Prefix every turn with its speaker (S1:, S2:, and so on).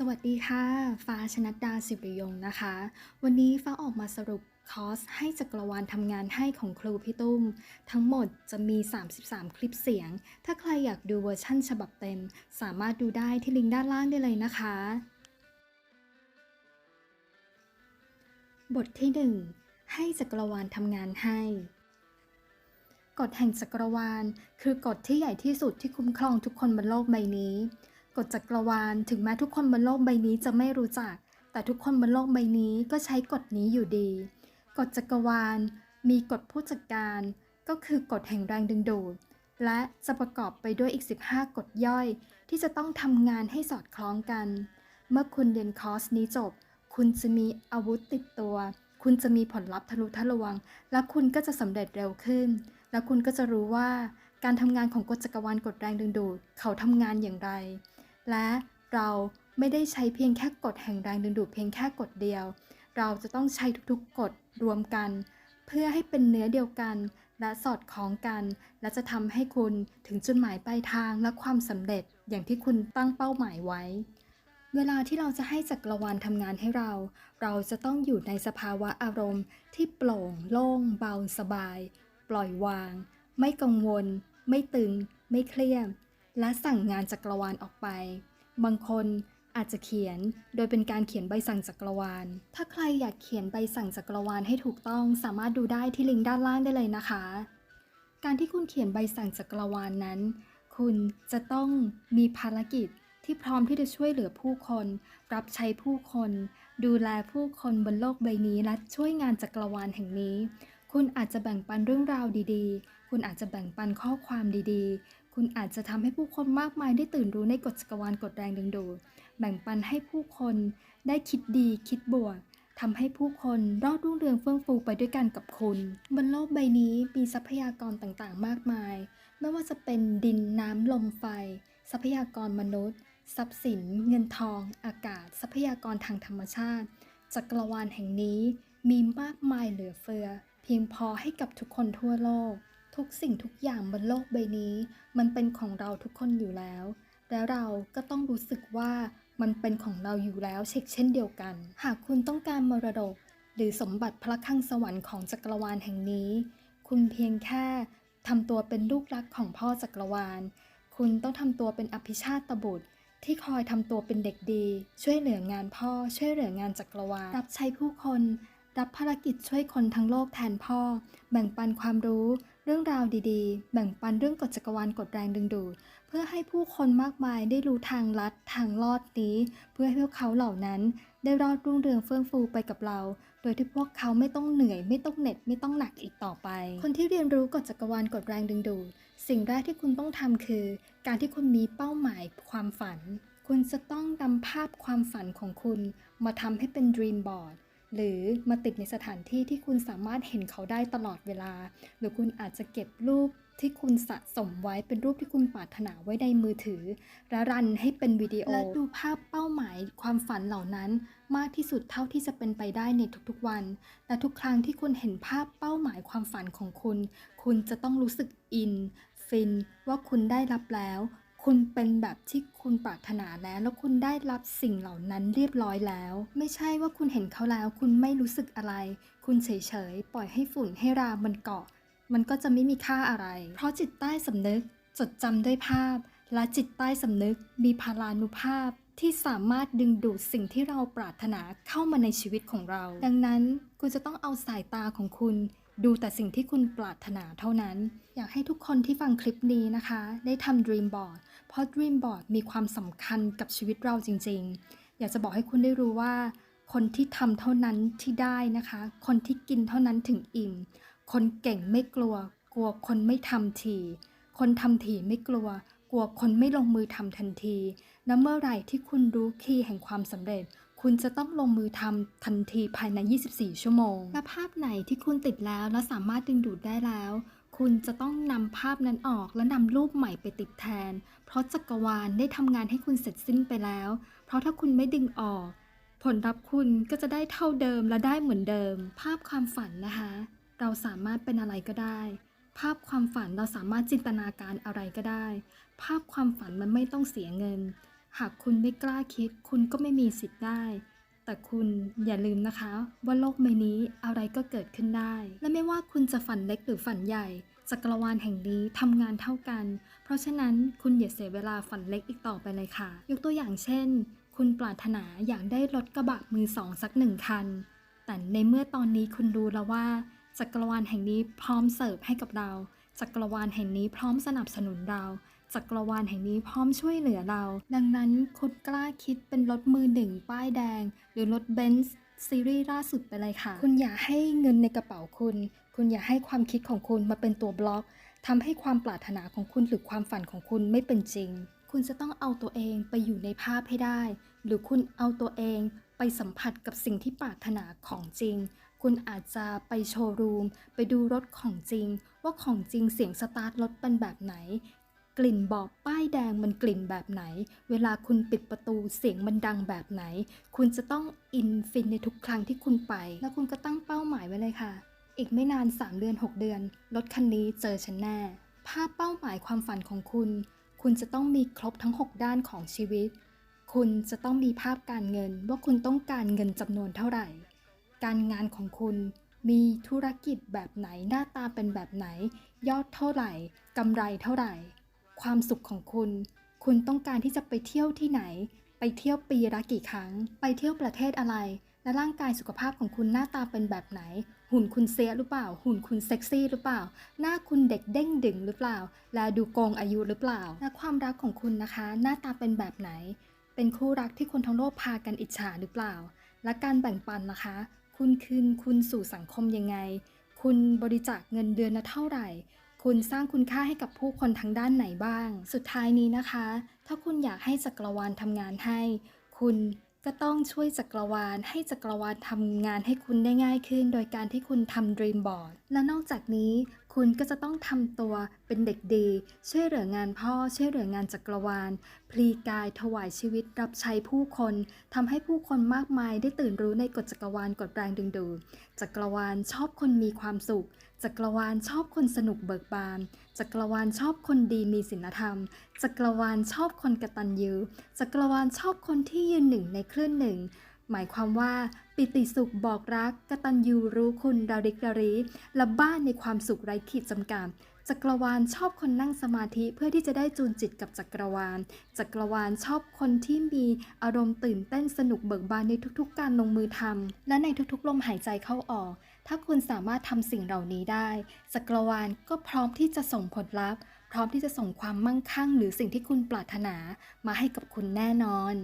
S1: สวัสดีค่ะ ฟ้าชนัดดาสิริยงนะคะ วันนี้ฟ้าออกมาสรุปคอร์สให้จักรวาลทำงานให้ของครูพี่ตุ้ม ทั้งหมดจะมี 33 คลิปเสียง ถ้าใครอยากดูเวอร์ชั่นฉบับเต็ม สามารถดูได้ที่ลิงก์ด้านล่างได้เลยนะคะ บทที่ 1 ให้จักรวาลทำงานให้กฎแห่งจักรวาล คือกฎที่ใหญ่ที่สุดที่คุ้มครองทุกคนบนโลกใบนี้ กฎจักรวาลถึงแม้ทุกคนบนโลกใบนี้จะไม่รู้จัก แต่ทุกคนบนโลกใบนี้ก็ใช้กฎนี้อยู่ดี กฎจักรวาลมีกฎผู้จัดการ ก็คือกฎแห่งแรงดึงดูด และจะประกอบไปด้วยอีก 15 กฎย่อย ที่จะต้องทำงานให้สอดคล้องกัน เมื่อคุณเรียนคอร์สนี้จบ คุณจะมีอาวุธติดตัว คุณจะมีผลลัพธ์ทะลุทะลวง และคุณก็จะสำเร็จเร็วขึ้น แล้วคุณก็จะรู้ว่าการทำงานของกฎจักรวาลกฎแรงดึงดูด เขาทำงานอย่างไร และเราไม่ได้ใช้เพียงแค่กฎแห่งแรงดึงดูดเพียงแค่กฎเดียว เราจะต้องใช้ทุกๆกฎรวมกัน เพื่อให้เป็นเนื้อเดียวกัน และสอดคล้องกัน และจะทำให้คุณถึงจุดหมายปลายทางและความสำเร็จอย่างที่คุณตั้งเป้าหมายไว้ เวลาที่เราจะให้จักรวาลทำงานให้เรา เราจะต้องอยู่ในสภาวะอารมณ์ ที่โปร่งโล่ง เบาสบาย ปล่อยวาง ไม่กังวล ไม่ตึง ไม่เครียด และสั่งงานจักรวาลออกไป บางคนอาจจะเขียนโดยเป็นการเขียนใบสั่งจักรวาล ถ้าใครอยากเขียนใบสั่งจักรวาลให้ถูกต้องสามารถดูได้ที่ลิงก์ด้านล่างได้เลยนะคะ การที่คุณเขียนใบสั่งจักรวาลนั้น คุณจะต้องมีภารกิจที่พร้อมที่จะช่วยเหลือผู้คน รับใช้ผู้คน ดูแลผู้คนบนโลกใบนี้และช่วยงานจักรวาลแห่งนี้ คุณอาจจะแบ่งปันเรื่องราวดีๆ คุณอาจจะแบ่งปันข้อความดีๆ คุณอาจจะทำให้ผู้คนมากมายได้ตื่นรู้ในกฎจักรวาลกฎแรงดึงดูดแบ่งปันให้ผู้คนได้คิดดีคิดบวกทำให้ผู้คนรอดรุ่งเรืองเฟื่องฟูไปด้วยกันกับคุณ บนโลกใบนี้มีทรัพยากรต่างๆ มากมาย ไม่ว่าจะเป็นดินน้ำลมไฟ ทรัพยากรมนุษย์ ทรัพย์สิน เงินทอง อากาศ ทรัพยากรทางธรรมชาติ จักรวาลแห่งนี้มีมากมายเหลือเฟือ เพียงพอให้กับทุกคนทั่วโลก ทุกสิ่งทุกอย่างบนโลกใบนี้ มันเป็นของเราทุกคนอยู่แล้ว และเราก็ต้องรู้สึกว่ามันเป็นของเราอยู่แล้วเช่นเช่นเดียวกัน หากคุณต้องการมรดก หรือสมบัติพระคังสวรรค์ของจักรวาลแห่งนี้ คุณเพียงแค่ทำตัวเป็นลูกรักของพ่อจักรวาล คุณต้องทำตัวเป็นอภิชาตบุตร ที่คอยทำตัวเป็นเด็กดี ช่วยเหลืองานพ่อ ช่วยเหลืองานจักรวาล รับใช้ผู้คน รับภารกิจช่วยคนทั้งโลกแทนพ่อ แบ่งปันความรู้ เรื่องราวดีๆ แบ่งปันเรื่องกฎจักรวาลกฎแรงดึงดูด เพื่อให้ผู้คนมากมายได้รู้ทางลัดทางลอดนี้ เพื่อให้พวกเขาเหล่านั้น ได้รอดรุ่งเรืองเฟื่องฟูไปกับเรา โดยที่พวกเขาไม่ต้องเหนื่อย ไม่ต้องเหน็ดไม่ต้องหนักอีกต่อไป คนที่เรียนรู้กฎจักรวาลกฎแรงดึงดูด สิ่งแรกที่คุณต้องทำคือ การที่คุณมีเป้าหมายความฝัน คุณจะต้องนำภาพความฝันของคุณ มาทำให้เป็น dream board หรือมาติดในสถานที่ที่คุณสามารถเห็นเขาได้ตลอดเวลา หรือคุณอาจจะเก็บรูปที่คุณสะสมไว้เป็นรูปที่คุณปรารถนาไว้ในมือถือ และรันให้เป็นวิดีโอ และดูภาพเป้าหมายความฝันเหล่านั้น มากที่สุดเท่าที่จะเป็นไปได้ในทุกๆวัน และทุกครั้งที่คุณเห็นภาพเป้าหมายความฝันของคุณ คุณจะต้องรู้สึกอิน ฟินว่าคุณได้รับแล้ว คุณเป็นแบบที่คุณปรารถนาแล้ว แล้วคุณได้รับสิ่งเหล่านั้นเรียบร้อยแล้ว ไม่ใช่ว่าคุณเห็นเขาแล้ว คุณไม่รู้สึกอะไร คุณเฉยๆ ปล่อยให้ฝุ่นให้รามันเกาะ มันก็จะไม่มีค่าอะไร เพราะจิตใต้สำนึก จดจำด้วยภาพ และจิตใต้สำนึก มีพลานุภาพที่สามารถดึงดูดสิ่งที่เราปรารถนาเข้ามาในชีวิตของเรา ดังนั้นคุณจะต้องเอาสายตาของคุณ ดูแต่สิ่งที่คุณปรารถนาเท่านั้น อยากให้ทุกคนที่ฟังคลิปนี้นะคะ ได้ทำ Dream Board ราะ Dream Board มีความสำคัญกับชีวิตเราจริง ๆ อยากจะบอกให้คุณได้รู้ว่า คนที่ทำเท่านั้นที่ได้นะคะ คนที่กินเท่านั้นถึงอิ่ม คนเก่งไม่กลัว กลัวคนไม่ทำที คนทำทีไม่กลัว กลัวคนไม่ลงมือทำทันที และเมื่อไหร่ที่คุณรู้คีย์แห่งความสำเร็จคุณจะต้องลงมือทำทันทีภายใน 24 ชั่วโมง และภาพไหนที่คุณติดแล้วและสามารถดึงดูดได้แล้ว คุณจะต้องนำภาพนั้นออกและนำรูปใหม่ไปติดแทน เพราะจักรวาลได้ทำงานให้คุณเสร็จสิ้นไปแล้ว เพราะถ้าคุณไม่ดึงออก ผลลัพธ์คุณก็จะได้เท่าเดิมและได้เหมือนเดิม ภาพความฝันนะคะ เราสามารถเป็นอะไรก็ได้ ภาพความฝันเราสามารถจินตนาการอะไรก็ได้ ภาพความฝันมันไม่ต้องเสียเงิน หากคุณไม่กล้าคิด คุณก็ไม่มีสิทธิ์ได้แต่คุณอย่าลืมนะคะ ว่าโลกใบนี้อะไรก็เกิดขึ้นได้ และไม่ว่าคุณจะฝันเล็กหรือฝันใหญ่ จักรวาลแห่งนี้ทำงานเท่ากัน เพราะฉะนั้นคุณอย่าเสียเวลาฝันเล็กอีกต่อไปเลยค่ะ ยกตัวอย่างเช่น คุณปรารถนาอยากได้รถกระบะมือสองสักหนึ่งคัน แต่ในเมื่อตอนนี้คุณรู้แล้วว่าจักรวาลแห่งนี้พร้อมเสิร์ฟให้กับเรา จักรวาลแห่งนี้พร้อมสนับสนุนเรา จักรวาลแห่งนี้พร้อมช่วยเหลือเรา ดังนั้นคุณกล้าคิดเป็นรถมือหนึ่งป้ายแดง หรือรถเบนซ์ซีรีส์ล่าสุดไปเลยค่ะ คุณอย่าให้เงินในกระเป๋าคุณ คุณอย่าให้ความคิดของคุณมาเป็นตัวบล็อกทำให้ความปรารถนาของคุณหรือความฝันของคุณไม่เป็นจริง คุณจะต้องเอาตัวเองไปอยู่ในภาพให้ได้ หรือคุณเอาตัวเองไปสัมผัสกับสิ่งที่ปรารถนาของจริง คุณอาจจะไปโชว์รูม ไปดูรถของจริง ว่าของจริงเสียงสตาร์ทรถเป็นแบบไหน กลิ่นบอกป้ายแดงมันกลิ่นแบบไหน เวลาคุณปิดประตูเสียงมันดังแบบไหน คุณจะต้องอินฟินในทุกครั้งที่คุณไป แล้วคุณก็ตั้งเป้าหมายไว้เลยค่ะ อีกไม่นาน 3 เดือน 6 เดือน รถคันนี้เจอฉันแน่ ภาพเป้าหมายความฝันของคุณ คุณจะต้องมีครบทั้ง 6 ด้านของชีวิต คุณจะต้องมีภาพการเงินว่าคุณต้องการเงินจำนวนเท่าไหร่ การงานของคุณมีธุรกิจแบบไหนหน้าตาเป็นแบบไหน ยอดเท่าไหร่กำไรเท่าไหร่ ความสุขของคุณ คุณต้องการที่จะไปเที่ยวที่ไหน ไปเที่ยวปีละกี่ครั้ง ไปเที่ยวประเทศอะไร และร่างกายสุขภาพของคุณหน้าตาเป็นแบบไหน หุ่นคุณเสียหรือเปล่า หุ่นคุณเซ็กซี่หรือเปล่า หน้าคุณเด็กเด้งดึงหรือเปล่า และดูโกงอายุหรือเปล่า และความรักของคุณนะคะ หน้าตาเป็นแบบไหน เป็นคู่รักที่คนทั้งโลกพากันอิจฉาหรือเปล่า และการแบ่งปันนะคะ คุณคืนคุณสู่สังคมยังไง คุณบริจาคเงินเดือนละเท่าไหร่คุณสร้างคุณค่าให้กับผู้คนทางด้านไหนบ้าง สุดท้ายนี้นะคะ ถ้าคุณอยากให้จักรวาลทำงานให้ คุณ ก็ต้องช่วยจักรวาลให้จักรวาลทำงานให้คุณได้ง่ายขึ้น โดยการที่คุณทำ Dream Board และนอกจากนี้คุณก็จะต้องทำตัวเป็นเด็กดี ช่วยเหลืองานพ่อ ช่วยเหลืองานจักรวาล พลีกายถวายชีวิตรับใช้ผู้คนทำให้ผู้คนมากมายได้ตื่นรู้ในกฎจักรวาลกฎแรงดึงดูดจักรวาลชอบคนมีความสุข จักรวาลชอบคนสนุกเบิกบาน จักรวาลชอบคนดีมีศีลธรรม จักรวาลชอบคนกระตันยูจักรวาลชอบคนที่ยืนหนึ่งในคลื่นหนึ่ง หมายความว่า ปิติสุขบอกรักกระตันยูรู้คุณดาริกดารีและบ้านในความสุขไร้ขีดจำกัด จักรวาลชอบคนนั่งสมาธิเพื่อที่จะได้จูนจิตกับจักรวาล จักรวาลชอบคนที่มีอารมณ์ตื่นเต้นสนุกเบิกบานในทุกๆ การลงมือทำและในทุกๆ ลมหายใจเข้าออก ถ้าคุณสามารถทำสิ่งเหล่านี้ได้ จักรวาลก็พร้อมที่จะส่งผลลัพธ์ พร้อมที่จะส่งความมั่งคั่ง หรือสิ่งที่คุณปรารถนามาให้กับคุณแน่นอน